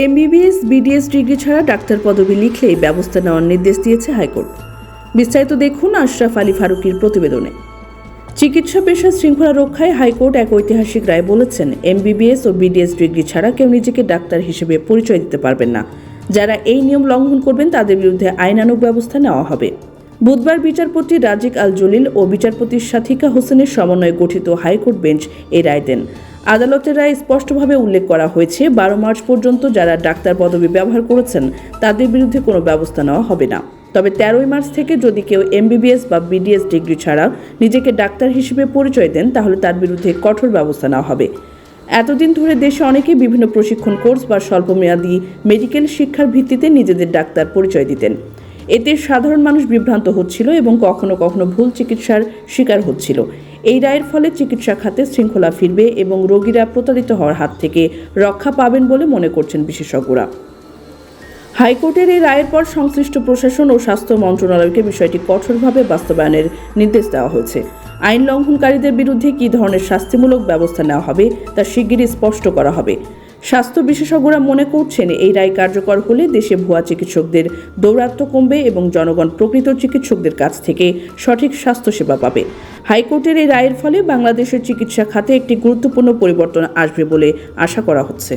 MBBS, BDS degree ছাড়া doctor পদবি লিখলেই ব্যবস্থা নেওয়ার নির্দেশ দিয়েছে হাইকোর্ট। বিস্তারিত দেখুন আশরাফ আলী ফারুকির প্রতিবেদনে। চিকিৎসা পেশার শৃঙ্খলা রক্ষায় হাইকোর্ট এক ঐতিহাসিক রায় বলেছেন, এমবিবিএস ও বিডিএস ডিগ্রি ছাড়া কেউ নিজেকে ডাক্তার হিসেবে পরিচয় দিতে পারবেন না। যারা এই নিয়ম লঙ্ঘন করবেন, তাদের বিরুদ্ধে আইনানুগ ব্যবস্থা নেওয়া হবে। বুধবার বিচারপতি রাজিক আল জলিল ও বিচারপতি সাথিকা হোসেনের সমন্বয়ে গঠিত হাইকোর্ট বেঞ্চ এই রায় দেন। আদালতের রায় স্পষ্টভাবে উল্লেখ করা হয়েছে, বারো মার্চ পর্যন্ত যারা ডাক্তার পদবি ব্যবহার করেছেন, তাদের বিরুদ্ধে কোনো ব্যবস্থা নেওয়া হবে না। তবে তেরোই মার্চ থেকে যদি কেউ এমবিবিএস বা বিডিএস ডিগ্রি ছাড়া নিজেকে ডাক্তার হিসেবে পরিচয় দেন, তাহলে তার বিরুদ্ধে কঠোর ব্যবস্থা নেওয়া হবে। এতদিন ধরে দেশে অনেকেই বিভিন্ন প্রশিক্ষণ কোর্স বা স্বল্পমেয়াদী মেডিকেল শিক্ষার ভিত্তিতে নিজেদের ডাক্তার পরিচয় দিতেন। এতে সাধারণ মানুষ বিভ্রান্ত হচ্ছিল এবং কখনো কখনো ভুল চিকিৎসার শিকার হচ্ছিল। এই রায়ের ফলে চিকিৎসা খাতে শৃঙ্খলা ফিরবে এবং রোগীরা প্রতারিত হওয়ার হাত থেকে রক্ষা পাবেন বলে মনে করছেন বিশেষজ্ঞরা। হাইকোর্টের এই রায়ের পর সংশ্লিষ্ট প্রশাসন ও স্বাস্থ্য মন্ত্রণালয়কে বিষয়টি কঠোরভাবে বাস্তবায়নের নির্দেশ দেওয়া হয়েছে। আইন লঙ্ঘনকারীদের বিরুদ্ধে কী ধরনের শাস্তিমূলক ব্যবস্থা নেওয়া হবে তা শিগগিরই স্পষ্ট করা হবে। স্বাস্থ্য বিশেষজ্ঞরা মনে করছেন এই রায় কার্যকর হলে দেশে ভুয়া চিকিৎসকদের দৌরাত্ম্য কমবে এবং জনগণ প্রকৃত চিকিৎসকদের কাছ থেকে সঠিক স্বাস্থ্যসেবা পাবে। হাইকোর্টের এই রায়ের ফলে বাংলাদেশের চিকিৎসা খাতে একটি গুরুত্বপূর্ণ পরিবর্তন আসবে বলে আশা করা হচ্ছে।